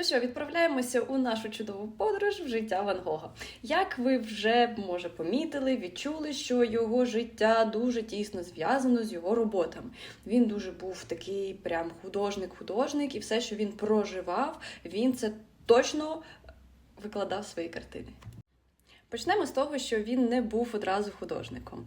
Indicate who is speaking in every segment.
Speaker 1: Ну що, відправляємося у нашу чудову подорож в життя Ван Гога. Як ви вже може помітили, відчули, що його життя дуже тісно зв'язано з його роботами. Він дуже був такий прям художник-художник, і все, що він проживав, він це точно викладав свої картини. Почнемо з того, що він не був одразу художником.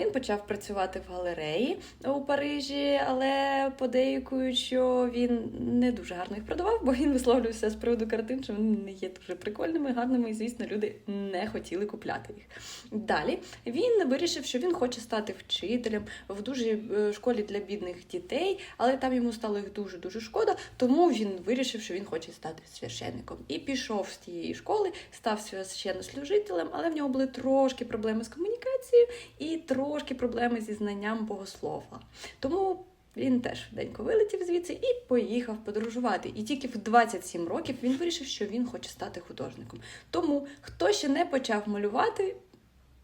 Speaker 1: Він почав працювати в галереї у Парижі, але подейкують, що він не дуже гарно їх продавав, бо він висловлювався з приводу картин, що вони не є дуже прикольними, гарними, і звісно, люди не хотіли купляти їх. Далі він вирішив, що він хоче стати вчителем в дуже е, школі для бідних дітей, але там йому стало їх дуже дуже шкода, тому він вирішив, що він хоче стати священником. І пішов з тієї школи, став священнослужителем, але в нього були трошки проблеми з комунікацією і трошки проблеми зі знанням богослова. Тому він теж швиденько вилетів звідси і поїхав подорожувати. І тільки в 27 років він вирішив, що він хоче стати художником. Тому хто ще не почав малювати,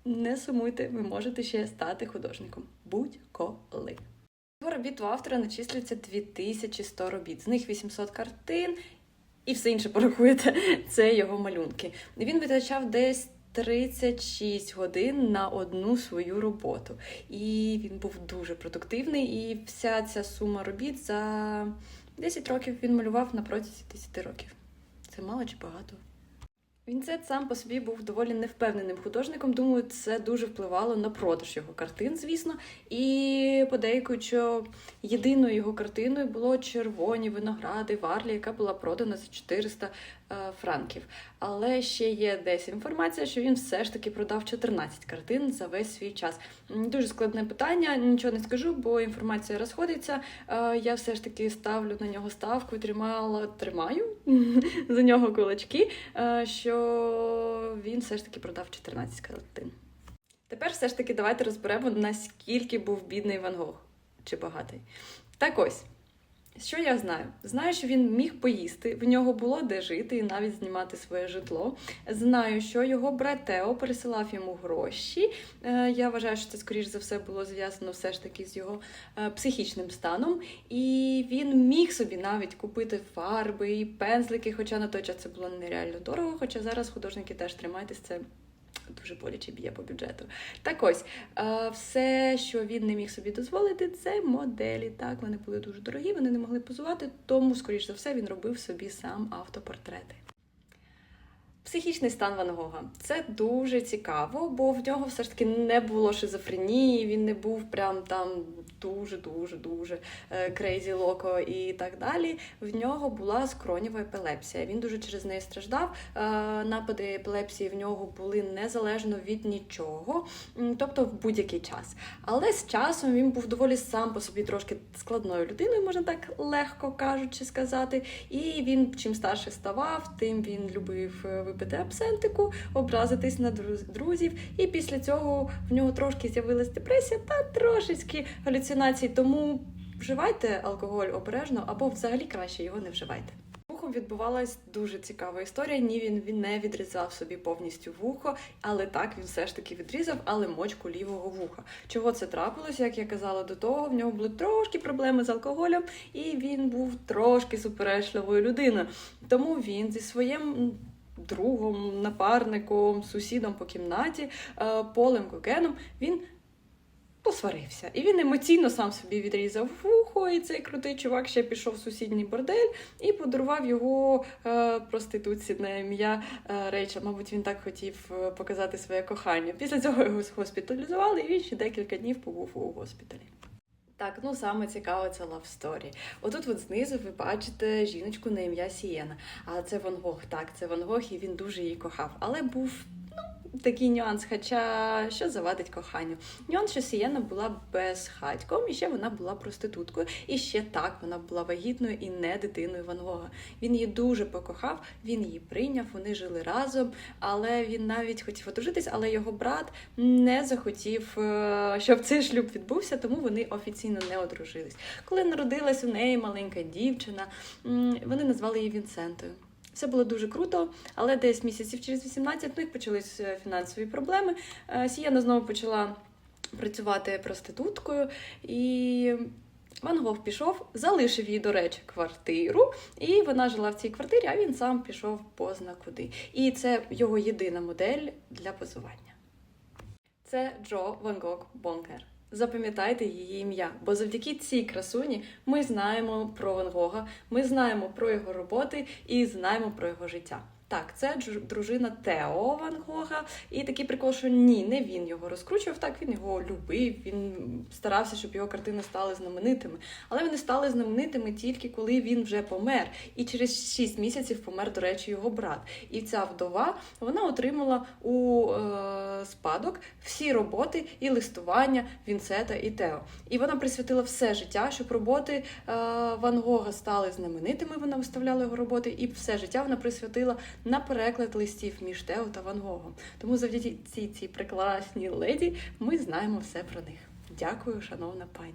Speaker 1: не сумуйте, ви можете ще стати художником. Будь-коли. Його робіт у автора начислюється 2100 робіт, з них 800 картин, і все інше порахуєте, це його малюнки. Він витрачав десь 36 годин на одну свою роботу. І він був дуже продуктивний. І вся ця сума робіт за 10 років він малював на протязі 10 років. Це мало чи багато? Вінсент сам по собі був доволі невпевненим художником. Думаю, це дуже впливало на продаж його картин, звісно. І подейкують, що єдиною його картиною було червоні виногради в Арлі, яка була продана за 400 е, франків. Але ще є десь інформація, що він все ж таки продав 14 картин за весь свій час. Дуже складне питання, нічого не скажу, бо інформація розходиться. Е, Я все ж таки ставлю на нього ставку, тримала, тримаю за нього кулачки, е, що він все ж таки продав 14 картин. Тепер все ж таки давайте розберемо, наскільки був бідний Ван Гог чи багатий. Так ось. Що я знаю? Знаю, що він міг поїсти, в нього було де жити і навіть знімати своє житло. Знаю, що його брат Тео пересилав йому гроші. Е, Я вважаю, що це, скоріш за все, було зв'язано все ж таки з його е, психічним станом. І він міг собі навіть купити фарби і пензлики, хоча на той час це було нереально дорого. Хоча зараз художники теж тримайтесь, це дуже боляче б'є по бюджету. Так ось, е, все, що він не міг собі дозволити, це моделі. Так, вони були дуже дорогі, вони не могли позувати, тому, скоріш за все, він робив собі сам автопортрети. Психічний стан Ван Гога. Це дуже цікаво, бо в нього все ж таки не було шизофренії, він не був прям там дуже-дуже дуже крейзі локо і так далі. В нього була скронєва епілепсія. Він дуже через неї страждав. Е, Напади епілепсії в нього були незалежно від нічого, тобто в будь-який час. Але з часом він був доволі сам по собі трошки складною людиною, можна так легко кажучи сказати. І він чим старше ставав, тим він любив е, випити абсентику, образитись на друз- друзів. І після цього в нього трошки з'явилась депресія та трошечки галюцинації. Тому вживайте алкоголь обережно або взагалі краще його не вживайте. Вухом відбувалась дуже цікава історія. Ні, він, він не відрізав собі повністю вухо, але так він все ж таки відрізав, але мочку лівого вуха. Чого це трапилось? Як я казала до того, в нього були трошки проблеми з алкоголем, і він був трошки суперечливою людиною. Тому він зі своїм другом, напарником, сусідом по кімнаті, е, Полем Гогеном, він посварився. І він емоційно сам собі відрізав вухо, і цей крутий чувак ще пішов в сусідній бордель і подарував його е, проституції на ім'я е. Мабуть, він так хотів е, показати своє кохання. Після цього його госпіталізували, і він ще декілька днів побув у госпіталі. Так, ну саме цікаве це love story. Отут от знизу ви бачите жіночку на ім'я Сієна. А це Ван Гог. Так, це Ван Гог, і він дуже її кохав. Але був такий нюанс, хоча що завадить коханню. Нюанс, що Сієна була безхатьком, і ще вона була проституткою. І ще так вона була вагітною і не дитиною Ван Гога. Він її дуже покохав, він її прийняв, вони жили разом, але він навіть хотів одружитись, але його брат не захотів, е, щоб цей шлюб відбувся, тому вони офіційно не одружились. Коли народилась у неї маленька дівчина, вони назвали її Вінсентою. Все було дуже круто, але десь місяців через 18 ну, почались е, фінансові проблеми. Е, Сіяна знову почала працювати проституткою, і Ван Гог пішов, залишив їй, до речі, квартиру, і вона жила в цій квартирі, а він сам пішов позна куди. І це його єдина модель для позування. Це Джо Ван Гог Бонкер. Запам'ятайте її ім'я, бо завдяки цій красуні ми знаємо про Ван Гога, ми знаємо про його роботи і знаємо про його життя. Так, це дружина Тео Ван Гога, і такий прикол, що ні, не він його розкручував, так він його любив, він старався, щоб його картини стали знаменитими. Але вони стали знаменитими тільки коли він вже помер. І через 6 місяців помер, до речі, його брат. І ця вдова вона отримала у е, спадок всі роботи і листування Вінсета і Тео. І вона присвятила все життя, щоб роботи е, Ван Гога стали знаменитими. Вона виставляла його роботи, і все життя вона присвятила на переклад листів між Тео та Ван Гогом. Тому завдяки цій цій прекрасній леді ми знаємо все про них. Дякую, шановна пані.